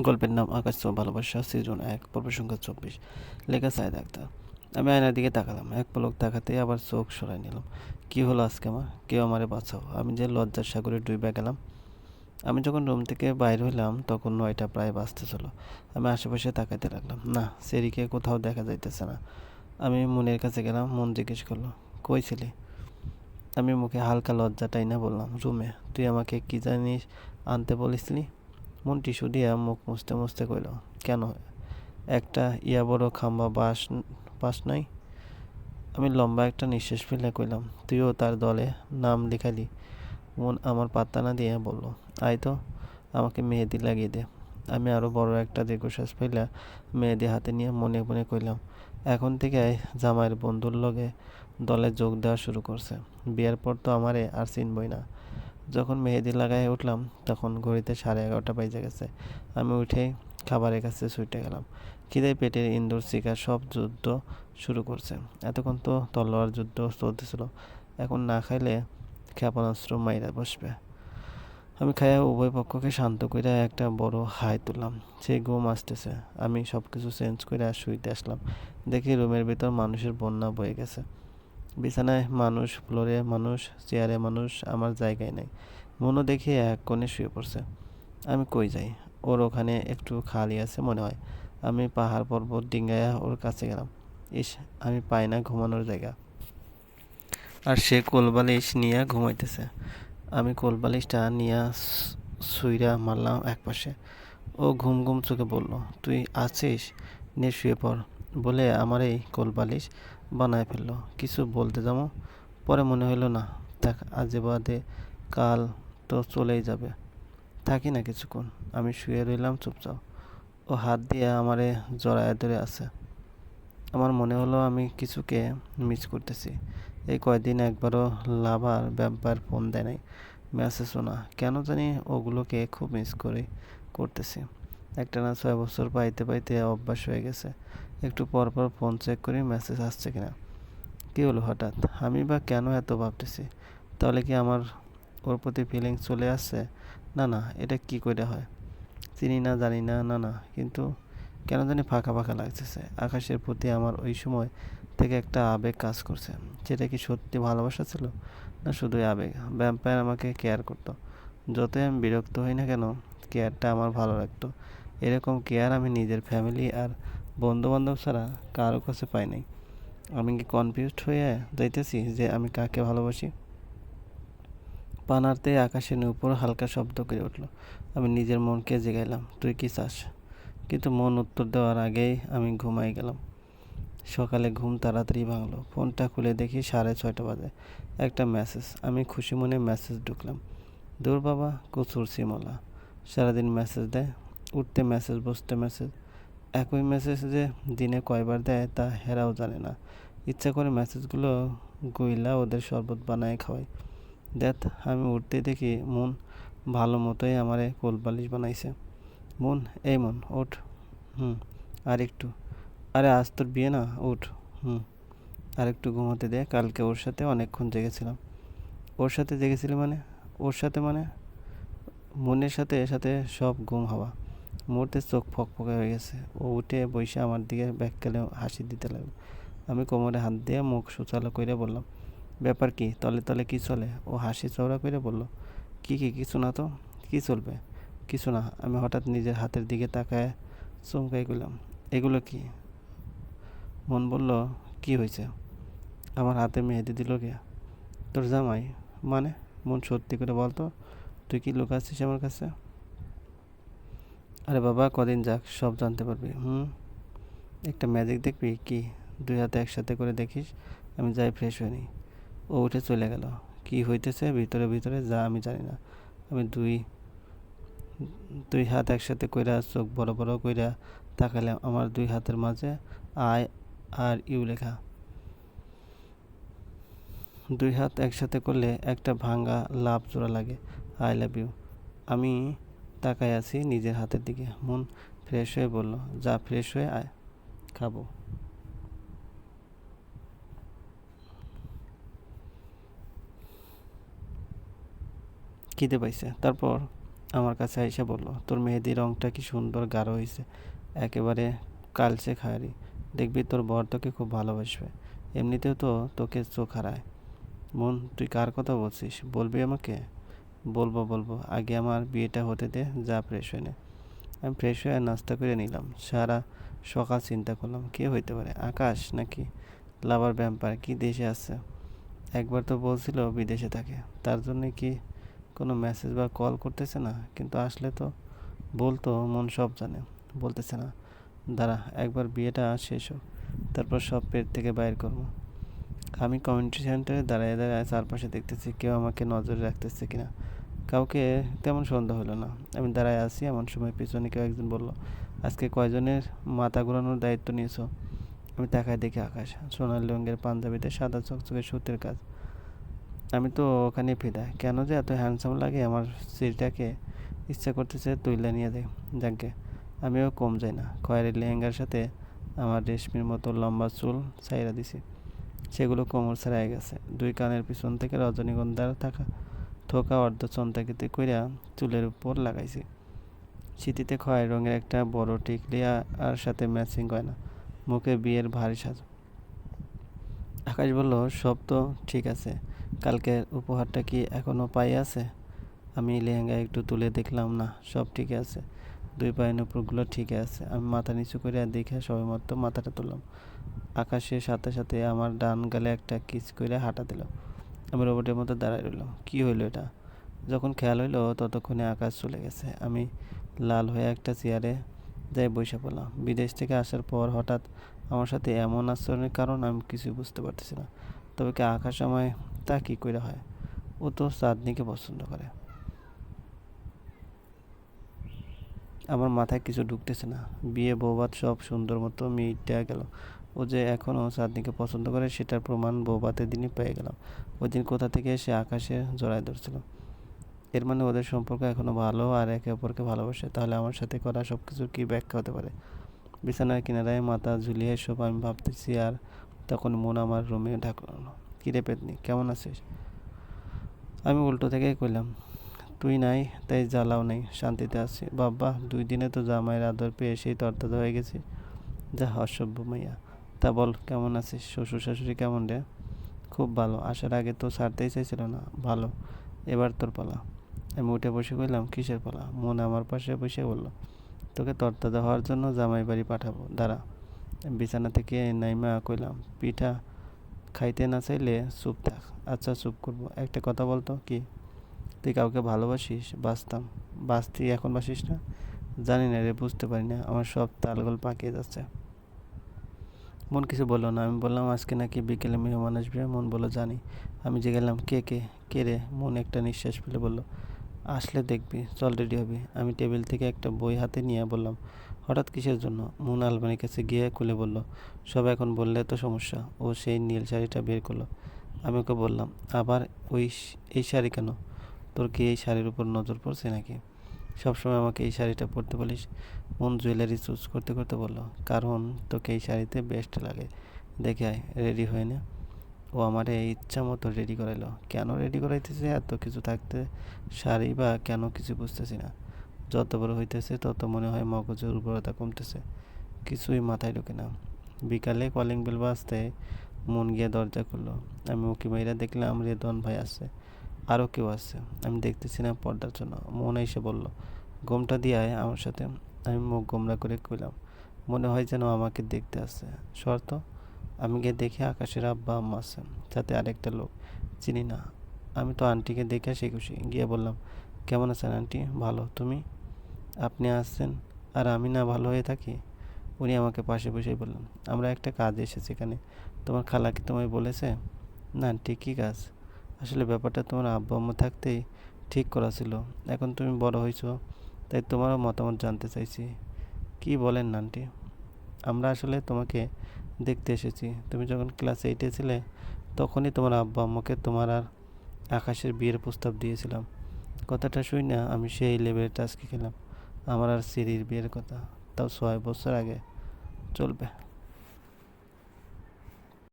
গল্পের নাম আকাশ ভালোবাসা, সিজন এক, পর্ব সংখ্যা চব্বিশ। লেখা সাইদ আক্তার। আমি আয়নার দিকে তাকালাম, এক পলক তাকাতে আবার চোখ সরাই নিলাম। কি হলো আজকে আমার? কেউ আমারে বাঁচাও। আমি যে লজ্জার সাগরে ডুবে গেলাম। আমি যখন রুম থেকে বাইর হইলাম, তখন নয়টা প্রায় বাজতেছিল। আমি আশেপাশে তাকাইতে লাগলাম। না, সেরিকে কোথাও দেখা যাইতেছে না। আমি মনের কাছে গেলাম, মন জিজ্ঞেস করল, কই ছিলি? আমি মুখে হালকা লজ্জাটাই না বললাম, রুমে, তুই আমাকে কি জানিস আনতে বলিসলি মন টিস্যু দিয়া মুখ মুছতে মুছতে কইল কেন? একটা ইয়া বড় খাম্বা বাস পাস নাই? আমি লম্বা একটা নিঃশ্বাস ফেলে কইলাম তুইও তার দলে নাম লিখালি? মন আমার পাত্তা না দিয়ে বলল, আয় তো, আমাকে মেহেদি লাগিয়ে দে। আমি আরও বড় একটা দীর্ঘশ্বাস ফেলা মেহেদি হাতে নিয়ে মনে মনে কইলাম এখন থেকে জামাইয়ের বন্ধুর লগে দলে যোগ দেওয়া শুরু করছে। বিয়ের পর তো আমারে আর চিনবই না। যখন মেহেদি লাগাই উঠলাম, তখন ঘড়িতে সাড়ে এগারোটা বেজে গেছে। আমি উঠে খাবারের কাছে ছুটে গেলাম। খিদে পেটের ইন্দুর শিকার সব যুদ্ধ শুরু করছে। এতক্ষণ তো তলোয়ার যুদ্ধ চলতেছিল। এখন না খাইলে ক্ষেপণাস্ত্র মাইরা বসবে। আমি খাইয়া উভয় পক্ষকে শান্ত করে একটা বড় হাই তুললাম। সেই ঘুম আসতেছে। আমি সব কিছু চেঞ্জ করে শুইতে আসলাম। দেখি রুমের ভিতর মানুষের বন্যা বয়ে গেছে। বিছানায় মানুষ ফ্লোরে মানুষ চেয়ারে মানুষ, আমার জায়গায় নেই। মনও দেখে এক কোণে শুয়ে পড়ছে। আমি কই যাই? ওর ওখানে একটু খালি আছে মনে হয়। আমি পাহাড় পর্বত ডিঙ্গায়া ওর কাছে গেলাম। ইস, আমি পাই না ঘুমানোর জায়গা। আর সে কোলবালিশ নিয়ে ঘুমাইতেছে। আমি কোলবালিশটা নিয়ে সুইরা মারলাম একপাশে। ও ঘুম ঘুম চোখে বলল, তুই আছিস? নিয়ে শুয়ে পড়। বলে আমার এই কোলবালিশ বানায় ফেলল। কিছু বলতে যাব? পরে মনে হলো না, থাক, আজে বাদে কাল তো চলেই যাবে। থাকি না কিছুক্ষণ। আমি শুয়ে রইলাম, চুপচাপ। ও হাত দিয়ে আমারে জড়ায় ধরে আছে। আমার মনে হলো আমি কিছুকে মিস করতেছি। এই কয়দিন একবারও লাভার ব্যাপার ফোন দেয় নাই। মেসেজও না কেন জানি ওগুলোকে খুব মিস করে, করতেছি। একটা না ছয় বছর পাইতে পাইতে অভ্যাস হয়ে গেছে। একটু পর পর ফোন চেক করি মেসেজ আসছে কিনা। কী হলো হঠাৎ? আমি বা কেন এত ভাবতেছি? তাহলে কি আমার ওর প্রতি ফিলিংস চলে আসছে? না না, এটা কি করে হয়? চিনি না, জানি না না না, কিন্তু কেন জানি ফাঁকা ফাঁকা লাগতেছে। আকাশের প্রতি আমার ওই সময় থেকে একটা আবেগ কাজ করছে। সেটা কি সত্যি ভালোবাসা ছিল? না, শুধুই আবেগ। ভ্যাম্পায়ার আমাকে কেয়ার করতো। যতই আমি বিরক্ত হই না কেন কেয়ারটা আমার ভালো লাগতো। এরকম কেয়ার আমি নিজের ফ্যামিলি আর বন্ধু বান্ধব ছাড়া কারও কাছে পাই নাই। আমি কি কনফিউজড হয়ে যাইতেছি যে আমি কাকে ভালোবাসি? পানারতে আকাশের উপর হালকা শব্দ করে উঠল। আমি নিজের মনকে জেগাইলাম, তুই কি চাস? কিন্তু মন উত্তর দেওয়ার আগেই আমি ঘুমাই গেলাম। সকালে ঘুম তাড়াতাড়ি ভাঙলো। ফোনটা খুলে দেখি সাড়ে ছয়টা বাজে। একটা মেসেজ আমি খুশি মনে মেসেজ ঢুকলাম। দূর বাবা, কচুর সিমলা। সারাদিন মেসেজ দেয় উঠতে মেসেজ বসতে মেসেজ একই মেসেজ যে দিনে কয়বার দেয় তা হেরাও জানে না। ইচ্ছা করে মেসেজগুলো গইলা ওদের শরবত বানায় খাওয়াই দেখ, আমি উঠতে দেখি মন ভালো মতোই আমারে কোলবালিশ বানাইছে। মন, এই মন ওঠ হুম, আর একটু। আরে আজ তোর বিয়ে না? উঠ। হুম। আর একটু ঘুমাতে দে, কালকে ওর সাথে অনেকক্ষণ জেগেছিলাম। ওর সাথে জেগেছিলি মানে? ওর সাথে মানে? মনের সাথে সাথে সব ঘুম হওয়া। মুহূর্তে চোখ ফকফকে হয়ে গেছে। ও উঠে বসে আমার দিকে ব্যাগ ব্যাককালে হাসি দিতে লাগল। আমি কোমরে হাত দিয়ে মুখ সুচালো করে বললাম, ব্যাপার কি? তলে তলে কি চলে? ও হাসি চওড়া করে বলল, কি কি, কিছু না তো। কি চলবে? কিছু না। আমি হঠাৎ নিজের হাতের দিকে তাকায় চমকাই গেলাম এগুলো কি? মন বলল, কি হয়েছে আমার হাতে মেহেদি দিল কে? তোর জামাই? মানে? মন সত্যি করে বলতো, তুই কি লুকাচ্ছিস আমার কাছে? আরে বাবা, কদিন যাক, সব জানতে পারবি, হুম? একটা ম্যাজিক দেখবি? কি? দুই হাতে একসাথে করে দেখিস, আমি যাই ফ্রেশ হয়ে নিই ও উঠে চলে গেল। কি হইতেছে? ভিতরে ভিতরে, যা আমি জানি না। আমি দুই দুই হাত একসাথে কইরা, চোখ বড় বড় কইরা তাকালে আমার দুই হাতের মাঝে আই আর ইউ লেখা। দুই হাত একসাথে করলে একটা ভাঙ্গা লাভ জোড়া লাগে। I love you. আমি তাকাই আছি নিজের হাতের দিকে। মন ফ্রেশ হয়ে বলল, যা ফ্রেশ হয়ে আয়, খাব। খিদে পাইছে। তারপর আমার কাছে আইসা বলল, তোর মেহেদি রংটা কি সুন্দর, গাঢ় হয়েছে একেবারে কালচে খায়ারি। দেখবি তোর বর তোকে খুব ভালোবাসবে। এমনিতেও তো তোকে চোখ হারায়। মন, তুই কার কথা বলছিস? বলবি আমাকে? বলব বলব, আগে আমার বিয়েটা হতে দে, যা ফ্রেশ হয়ে নে। আমি ফ্রেশ হয়ে নাস্তা করে নিলাম। সারা সকাল চিন্তা করলাম, কে হইতে পারে, আকাশ নাকি? লাভার ব্যাম্পার কি দেশে আছে? একবার তো বলছিল বিদেশে থাকে। তার জন্য কি কোনো মেসেজ বা কল করতেছে না? কিন্তু আসলে তো বলতো, মন সব জানে। বলতেছে না, দাঁড়া, একবার বিয়েটা শেষ হোক, তারপর সব পেট থেকে বাইর করব। আমি কমিউনিটি সেন্টারে দাঁড়ায় দাঁড়ায় চারপাশে দেখতেছি, কেউ আমাকে নজরে রাখতেছে কিনা। কাউকে তেমন সন্দেহ হলো না। আমি দাঁড়ায় আছি, এমন সময় পিছনে কেউ একজন বলল, আজকে কয়জনের মাথা ঘোরানোর দায়িত্ব নিয়েছো? আমি তাকায় দেখি আকাশ, সোনার রঙের পাঞ্জাবিতে সাদা চকচকে সুতের কাজ। আমি তো ওখানে ফিদা, কেন যে এত হ্যান্ডসাম লাগে, আমার সিটটাকে ইচ্ছা করতেছে তুইলে নিয়ে দেয় যাকে আমিও কম যাই না, খয়েরি লেহেঙ্গার সাথে আমার রেশমির মতো লম্বা চুল ছাইরা দিছি। সেগুলো কোমর ছাড়াই গেছে, দুই কানের পিছন থেকে রজনীগন্ধার থাকা থোকা অর্ধ চন্তাকিতে কইরা চুলের উপর লাগাইছি। শীতিতে খয়েরি রঙের একটা বড় টিকলি আর সাথে ম্যাচিং হয় না মুখে বিয়ের ভারী সাজ। আকাশ বলল, সব তো ঠিক আছে। কালকের উপহারটা কি এখনও পাই আছে? আমি লেহেঙ্গা একটু তুলে দেখলাম, না, সব ঠিক আছে। দুই পায়ের উপরগুলো ঠিক আছে। আমি মাথা নিচু করে দেখে সবাই মতো মাথাটা তুললাম। আকাশের সাথে সাথে আমার ডান গালে একটা কিস করে হাঁটা দিল। আমি রোবটের মতো দাঁড়ায় রইলাম। কী হইল এটা? যখন খেয়াল হইল, ততক্ষণে আকাশ চলে গেছে। আমি লাল হয়ে একটা চেয়ারে যাই বসে পড়লাম। বিদেশ থেকে আসার পর হঠাৎ আমার সাথে এমন আচরণের কারণ আমি কিছুই বুঝতে পারতেছি না। তবে কি আকাশ সময় তা কী করে হয়? ও তো চাঁদনিকে পছন্দ করে। আমার মাথায় কিছু ঢুকতেছে না। বিয়ে বৌবাদ সব সুন্দর মতো মিটে গেল। ও যে এখনও চাঁদনিকে পছন্দ করে, সেটার প্রমাণ বৌবাতের দিনই পেয়ে গেলাম। ওই দিন কোথা থেকে সে আকাশে জড়ায় ধরছিল। এর মানে ওদের সম্পর্ক এখনও ভালো আর একে অপরকে ভালোবাসে। তাহলে আমার সাথে করা সব কিছুর কী ব্যাখ্যা হতে পারে? বিছানার কিনারায় মাথা ঝুলিয়ে সব আমি ভাবতেছি আর তখন মন আমার রুমে ঢাকলো কিরে পেতনি, কেমন আছিস? আমি উল্টো থেকে কইলাম, তুই নাই, তাই জ্বালাও নেই, শান্তিতে আছি। বাবা দুই দিনে তো জামাইয়ের আদর পেয়ে সেই তরতাজা হয়ে গেছি। যা, অসভ্য মাইয়া। তা বল, কেমন আছিস? শ্বশুর শাশুড়ি কেমন রে? খুব ভালো, আসার আগে তো ছাড়তেই চাইছিল না, ভালো। এবার তোর পালা। আমি উঠে বসে কইলাম, কিসের পালা? মন আমার পাশে বসে বলল, তোকে তরতাজা হওয়ার জন্য জামাই বাড়ি পাঠাবো, দাঁড়া। বিছানা থেকে নাইমা কইলাম, পিঠা খাইতে না চাইলে চুপ থাক। আচ্ছা চুপ করব। একটা কথা বলতো, কি? তুই কাউকে ভালোবাসিস? বাঁচতাম। বাঁচতি এখন বাসিস না? জানি না রে, বুঝতে পারি না। আমার সব তালগোল পাকিয়ে যাচ্ছে। মন কিছু বলল না। আমি বললাম, আজকে নাকি বিকেলে মেহমান আসবে? মন বলল, জানি। আমি যে গেলাম কে কে? কে রে? মন একটা নিঃশ্বাস ফেলে বলল, আসলে দেখবি, চল রেডি হবি। আমি টেবিল থেকে একটা বই হাতে নিয়ে বললাম, হঠাৎ কিসের জন্য? মন আলমারির কাছে গিয়ে খুলে বলল, সব এখন বললে তো সমস্যা। ও সেই নীল শাড়িটা বের করল। আমি ওকে বললাম, আবার ওই এই শাড়ি কেন? তোর কি এই শাড়ির উপর নজর পড়ছে নাকি? সবসময় আমাকে এই শাড়িটা পরতে বলিস। মন জুয়েলারি চুজ করতে করতে বলল, কারণ তোকে এই শাড়িতে বেস্ট লাগে। দেখে রেডি হয়ে না। ও আমার এই ইচ্ছা মতো রেডি করাইলো। কেন রেডি করাইতেছে এত কিছু থাকতে শাড়ি বা কেন কিছু বুঝতেছি না। যত বড় হইতেছে, তত মনে হয় মগজের উর্বরতা কমতেছে। কিছুই মাথায় ঢোকে না। বিকালে কলিং বেল বাজতে মন গিয়ে দরজা খুললো। আমি উকি মাইরা দেখলাম রেদন ভাই আসছে আরও কেউ আছে। আমি দেখতেছি না পর্দার জন্য। মনে এসে বলল গোমটা দিয়ে আয় আমার সাথে। আমি মুখ গোমরা করে কইলাম, মনে হয় যেন আমাকে দেখতে আসছে শর্ত, আমি গিয়ে দেখি আকাশের আব্বা আম্মা আছে সাথে আরেকটা লোক চিনি না। আমি তো আন্টিকে দেখে সে খুশি। গিয়ে বললাম, কেমন আছেন আন্টি? ভালো? তুমি? আপনি আসছেন আর আমি না ভালো হয়ে থাকি? উনি আমাকে পাশে বসেই বললেন, আমরা একটা কাজ এসেছি এখানে। তোমার খালা কি তোমায় বলেছে? না আন্টি, কী কাজ? আসলে ব্যাপারটা তোমার আব্বু আম্মু থাকতেই ঠিক করা ছিল। এখন তুমি বড় হয়েছো, তাই তোমারও মতামত জানতে চাইছি। কি বলেন নানটি? আমরা আসলে তোমাকে দেখতে এসেছি। তুমি যখন ক্লাস এইটে ছিলে, তখনই তোমার আব্বা আম্মুকে তোমার আর আকাশের বিয়ের প্রস্তাব দিয়েছিলাম। কথাটা শুই না, আমি সেই লেভেলের টাস্কে খেলাম আমার আর সিরির বিয়ের কথা, তাও ছয় বছর আগে। চলবে।